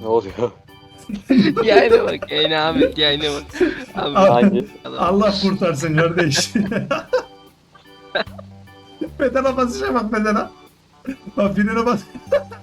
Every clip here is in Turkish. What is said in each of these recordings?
Ne oluyor? yayına bak yayına Ahmet yayına bak. Ahmet, Al. Hangi? Allah. Kurtarsın kardeş. pedala basacağım bak pedala. Bak frene bas.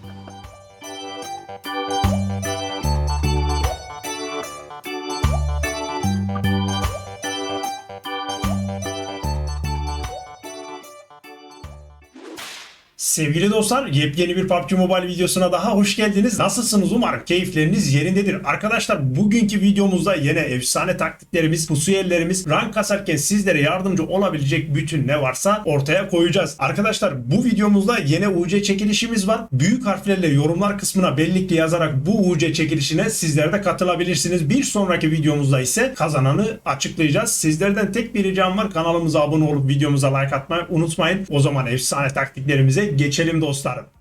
Sevgili dostlar, yepyeni bir PUBG Mobile videosuna daha hoş geldiniz. Nasılsınız? Umarım keyifleriniz yerindedir. Arkadaşlar bugünkü videomuzda yine efsane taktiklerimiz, pusu yerlerimiz, rank kasarken sizlere yardımcı olabilecek bütün ne varsa ortaya koyacağız. Arkadaşlar bu videomuzda yine UC çekilişimiz var. Büyük harflerle yorumlar kısmına bellikle yazarak bu UC çekilişine sizler de katılabilirsiniz. Bir sonraki videomuzda ise kazananı açıklayacağız. Sizlerden tek bir ricam var. Kanalımıza abone olup videomuza like atmayı unutmayın. O zaman efsane taktiklerimize geçelim dostlarım.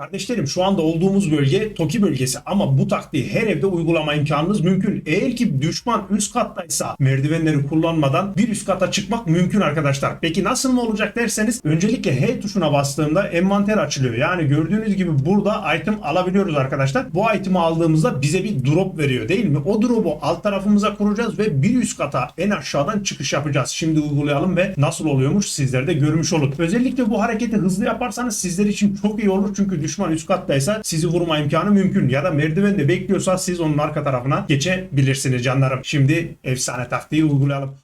Kardeşlerim şu anda olduğumuz bölge Toki bölgesi ama bu taktiği her evde uygulama imkanınız mümkün. Eğer ki düşman üst kattaysa merdivenleri kullanmadan bir üst kata çıkmak mümkün arkadaşlar. Peki nasıl mı olacak derseniz öncelikle H tuşuna bastığımda envanter açılıyor. Yani gördüğünüz gibi burada item alabiliyoruz arkadaşlar. Bu itemi aldığımızda bize bir drop veriyor değil mi? O drop'u alt tarafımıza kuracağız ve bir üst kata en aşağıdan çıkış yapacağız. Şimdi uygulayalım ve nasıl oluyormuş sizler de görmüş olun. Özellikle bu hareketi hızlı yaparsanız sizler için çok iyi olur çünkü düşman üst kattaysa sizi vurma imkanı mümkün. Ya da merdivende bekliyorsa siz onun arka tarafına geçebilirsiniz canlarım. Şimdi efsane taktiği uygulayalım.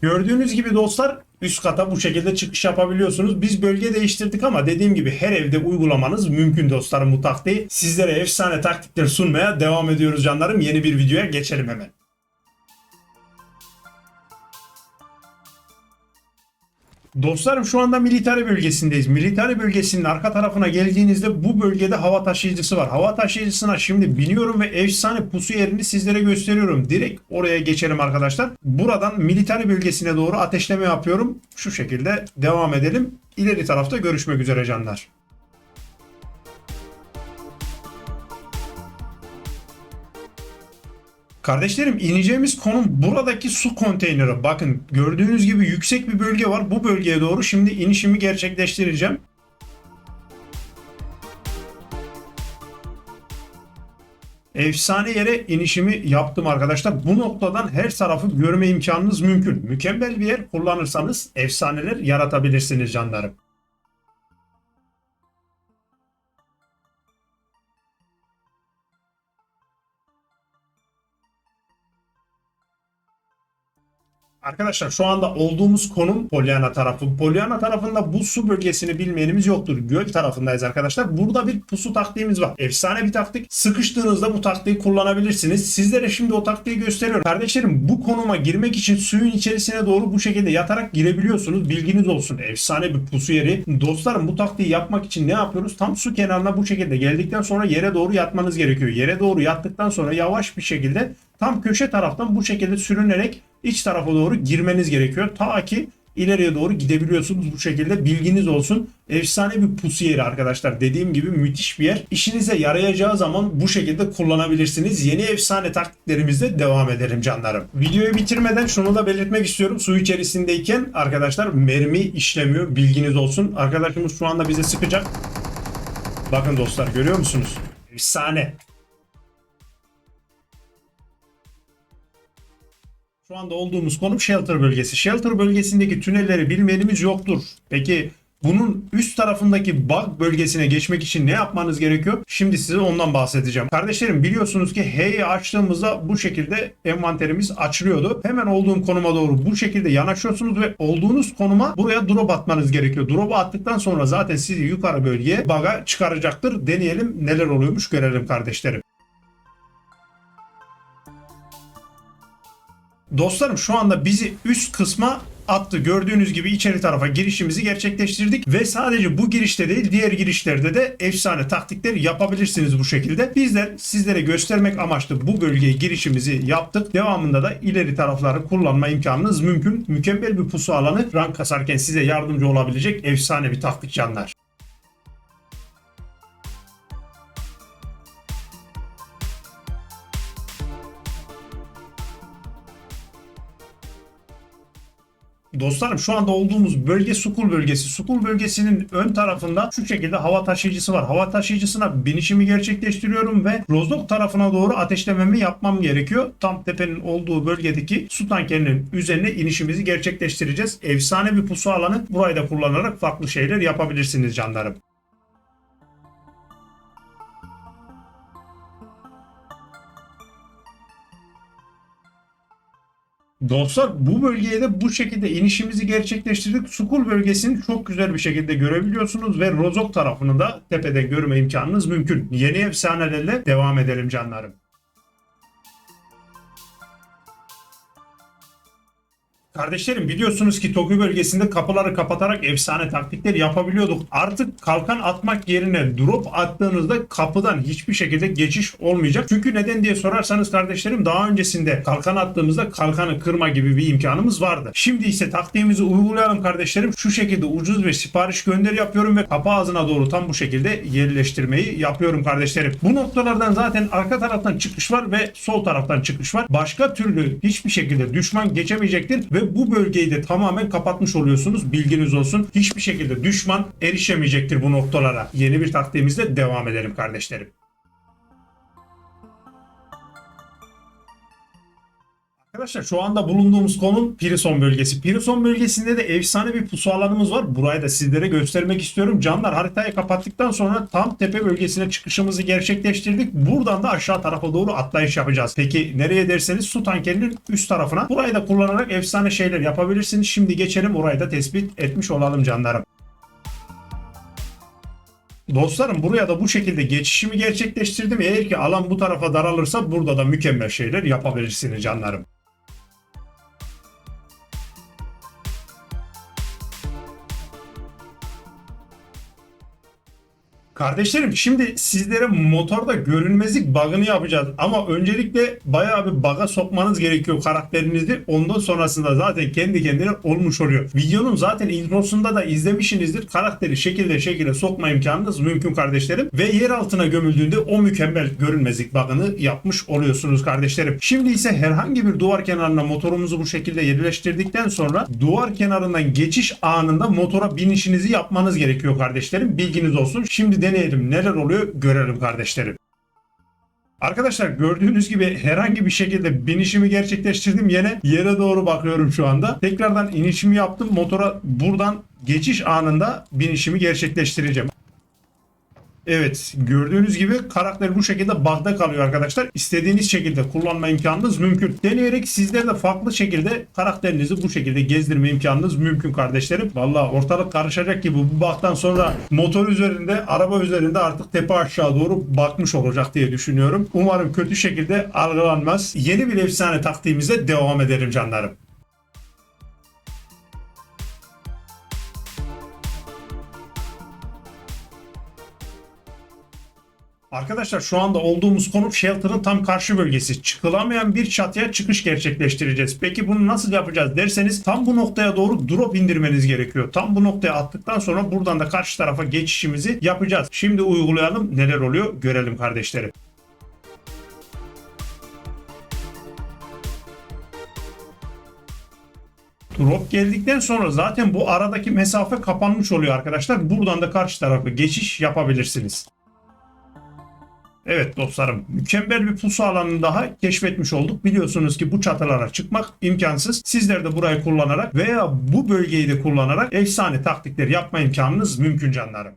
Gördüğünüz gibi dostlar üst kata bu şekilde çıkış yapabiliyorsunuz. Biz bölge değiştirdik ama dediğim gibi her evde uygulamanız mümkün dostlarım bu taktiği. Sizlere efsane taktikler sunmaya devam ediyoruz canlarım. Yeni bir videoya geçelim hemen. Dostlarım şu anda militari bölgesindeyiz. Militari bölgesinin arka tarafına geldiğinizde bu bölgede hava taşıyıcısı var. Hava taşıyıcısına şimdi biniyorum ve efsane pusu yerini sizlere gösteriyorum. Direkt oraya geçelim arkadaşlar. Buradan militari bölgesine doğru ateşleme yapıyorum. Şu şekilde devam edelim. İleri tarafta görüşmek üzere canlar. Kardeşlerim ineceğimiz konum buradaki su konteyneri. Bakın gördüğünüz gibi yüksek bir bölge var. Bu bölgeye doğru şimdi inişimi gerçekleştireceğim. Efsane yere inişimi yaptım arkadaşlar. Bu noktadan her tarafı görme imkanınız mümkün. Mükemmel bir yer kullanırsanız efsaneler yaratabilirsiniz canlarım. Arkadaşlar şu anda olduğumuz konum Polyana tarafı. Polyana tarafında bu su bölgesini bilmeyenimiz yoktur. Göl tarafındayız arkadaşlar. Burada bir pusu taktiğimiz var. Efsane bir taktik. Sıkıştığınızda bu taktiği kullanabilirsiniz. Sizlere şimdi o taktiği gösteriyorum. Kardeşlerim bu konuma girmek için suyun içerisine doğru bu şekilde yatarak girebiliyorsunuz. Bilginiz olsun. Efsane bir pusu yeri. Dostlarım bu taktiği yapmak için ne yapıyoruz? Tam su kenarına bu şekilde geldikten sonra yere doğru yatmanız gerekiyor. Yere doğru yattıktan sonra yavaş bir şekilde tam köşe taraftan bu şekilde sürünerek iç tarafa doğru girmeniz gerekiyor. Ta ki ileriye doğru gidebiliyorsunuz bu şekilde bilginiz olsun. Efsane bir pusu yeri arkadaşlar. Dediğim gibi müthiş bir yer. İşinize yarayacağı zaman bu şekilde kullanabilirsiniz. Yeni efsane taktiklerimizle devam edelim canlarım. Videoyu bitirmeden şunu da belirtmek istiyorum. Su içerisindeyken arkadaşlar mermi işlemiyor. Bilginiz olsun. Arkadaşımız şu anda bize sıkacak. Bakın dostlar görüyor musunuz? Efsane. Şu anda olduğumuz konum Shelter bölgesi. Shelter bölgesindeki tünelleri bilmeyenimiz yoktur. Peki bunun üst tarafındaki bug bölgesine geçmek için ne yapmanız gerekiyor? Şimdi size ondan bahsedeceğim. Kardeşlerim biliyorsunuz ki H'yi açtığımızda bu şekilde envanterimiz açılıyordu. Hemen olduğum konuma doğru bu şekilde yanaşıyorsunuz ve olduğunuz konuma buraya drop atmanız gerekiyor. Drop'u attıktan sonra zaten sizi yukarı bölgeye bug'a çıkaracaktır. Deneyelim neler oluyormuş görelim kardeşlerim. Dostlarım şu anda bizi üst kısma attı. Gördüğünüz gibi içeri tarafa girişimizi gerçekleştirdik ve sadece bu girişte değil diğer girişlerde de efsane taktikler yapabilirsiniz bu şekilde. Bizler sizlere göstermek amaçlı bu bölgeye girişimizi yaptık. Devamında da ileri tarafları kullanma imkanınız mümkün. Mükemmel bir pusu alanı rank kasarken size yardımcı olabilecek efsane bir taktik canlar. Dostlarım şu anda olduğumuz bölge Sukul bölgesi. Sukul bölgesinin ön tarafında şu şekilde hava taşıyıcısı var. Hava taşıyıcısına binişimi gerçekleştiriyorum ve Rozok tarafına doğru ateşlememi yapmam gerekiyor. Tam tepenin olduğu bölgedeki su tankerinin üzerine inişimizi gerçekleştireceğiz. Efsane bir pusu alanı. Burayı da kullanarak farklı şeyler yapabilirsiniz canlarım. Dostlar bu bölgeye de bu şekilde inişimizi gerçekleştirdik. Sukul bölgesini çok güzel bir şekilde görebiliyorsunuz ve Rozok tarafını da tepeden görme imkanınız mümkün. Yeni efsanelerle devam edelim canlarım. Kardeşlerim biliyorsunuz ki Tokyo bölgesinde kapıları kapatarak efsane taktikler yapabiliyorduk. Artık kalkan atmak yerine drop attığınızda kapıdan hiçbir şekilde geçiş olmayacak. Çünkü neden diye sorarsanız kardeşlerim daha öncesinde kalkan attığımızda kalkanı kırma gibi bir imkanımız vardı. Şimdi ise taktiğimizi uygulayalım kardeşlerim. Şu şekilde ucuz ve sipariş gönderi yapıyorum ve kapı ağzına doğru tam bu şekilde yerleştirmeyi yapıyorum kardeşlerim. Bu noktalardan zaten arka taraftan çıkış var ve sol taraftan çıkış var. Başka türlü hiçbir şekilde düşman geçemeyecektir ve bu bölgeyi de tamamen kapatmış oluyorsunuz. Bilginiz olsun. Hiçbir şekilde düşman erişemeyecektir bu noktalara. Yeni bir taktiğimizle devam edelim kardeşlerim. Arkadaşlar şu anda bulunduğumuz konum Pirison bölgesi. Pirison bölgesinde de efsane bir pusu alanımız var. Burayı da sizlere göstermek istiyorum. Canlar haritayı kapattıktan sonra tam tepe bölgesine çıkışımızı gerçekleştirdik. Buradan da aşağı tarafa doğru atlayış yapacağız. Peki nereye derseniz su tankerinin üst tarafına. Burayı da kullanarak efsane şeyler yapabilirsiniz. Şimdi geçelim orayı da tespit etmiş olalım canlarım. Dostlarım buraya da bu şekilde geçişimi gerçekleştirdim. Eğer ki alan bu tarafa daralırsa burada da mükemmel şeyler yapabilirsiniz canlarım. Kardeşlerim şimdi sizlere motorda görünmezlik bug'ını yapacağız. Ama öncelikle bayağı bir bug'a sokmanız gerekiyor karakterinizi. Ondan sonrasında zaten kendi kendine olmuş oluyor. Videonun zaten introsunda da izlemişsinizdir. Karakteri şekilde şekilde sokma imkanınız mümkün kardeşlerim. Ve yer altına gömüldüğünde o mükemmel görünmezlik bug'ını yapmış oluyorsunuz kardeşlerim. Şimdi ise herhangi bir duvar kenarına motorumuzu bu şekilde yerleştirdikten sonra duvar kenarından geçiş anında motora binişinizi yapmanız gerekiyor kardeşlerim. Bilginiz olsun. Şimdi deneyelim neler oluyor görelim kardeşlerim. Arkadaşlar gördüğünüz gibi herhangi bir şekilde binişimi gerçekleştirdim. Yine yere doğru bakıyorum şu anda. Tekrardan inişimi yaptım. Motora buradan geçiş anında binişimi gerçekleştireceğim. Evet gördüğünüz gibi karakter bu şekilde bug'da kalıyor arkadaşlar. İstediğiniz şekilde kullanma imkanınız mümkün. Deneyerek sizler de farklı şekilde karakterinizi bu şekilde gezdirme imkanınız mümkün kardeşlerim. Valla ortalık karışacak gibi bu bug'dan sonra motor üzerinde araba üzerinde artık tepe aşağı doğru bakmış olacak diye düşünüyorum. Umarım kötü şekilde algılanmaz. Yeni bir efsane taktiğimize devam edelim canlarım. Arkadaşlar şu anda olduğumuz konum Shelter'ın tam karşı bölgesi. Çıkılamayan bir çatıya çıkış gerçekleştireceğiz. Peki bunu nasıl yapacağız derseniz tam bu noktaya doğru drop indirmeniz gerekiyor. Tam bu noktaya attıktan sonra buradan da karşı tarafa geçişimizi yapacağız. Şimdi uygulayalım neler oluyor görelim kardeşlerim. Drop geldikten sonra zaten bu aradaki mesafe kapanmış oluyor arkadaşlar. Buradan da karşı tarafa geçiş yapabilirsiniz. Evet dostlarım mükemmel bir pusu alanını daha keşfetmiş olduk. Biliyorsunuz ki bu çatılara çıkmak imkansız. Sizler de burayı kullanarak veya bu bölgeyi de kullanarak efsane taktikler yapma imkanınız mümkün canlarım.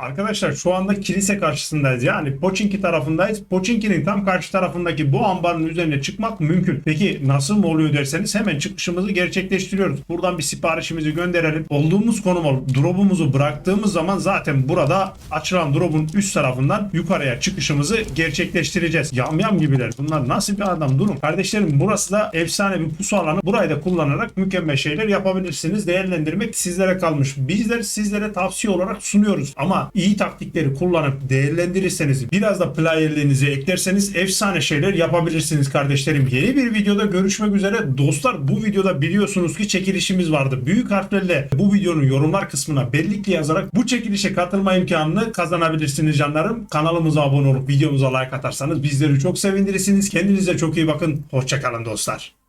Arkadaşlar şu anda kilise karşısındayız. Yani Poçinki tarafındayız. Poçinki'nin tam karşı tarafındaki bu ambarın üzerine çıkmak mümkün. Peki nasıl mı oluyor derseniz hemen çıkışımızı gerçekleştiriyoruz. Buradan bir siparişimizi gönderelim. Olduğumuz konuma drop'umuzu bıraktığımız zaman zaten burada açılan drop'un üst tarafından yukarıya çıkışımızı gerçekleştireceğiz. Yamyam gibiler. Bunlar nasıl bir adam durun. Kardeşlerim burası da efsane bir pusu alanı. Burayı da kullanarak mükemmel şeyler yapabilirsiniz. Değerlendirmek sizlere kalmış. Bizler sizlere tavsiye olarak sunuyoruz. Ama ama iyi taktikleri kullanıp değerlendirirseniz biraz da playerlerinizi eklerseniz efsane şeyler yapabilirsiniz kardeşlerim. Yeni bir videoda görüşmek üzere. Dostlar bu videoda biliyorsunuz ki çekilişimiz vardı. Büyük harflerle bu videonun yorumlar kısmına bellikle yazarak bu çekilişe katılma imkanını kazanabilirsiniz canlarım. Kanalımıza abone olup videomuza like atarsanız bizleri çok sevindirirsiniz. Kendinize çok iyi bakın. Hoşçakalın dostlar.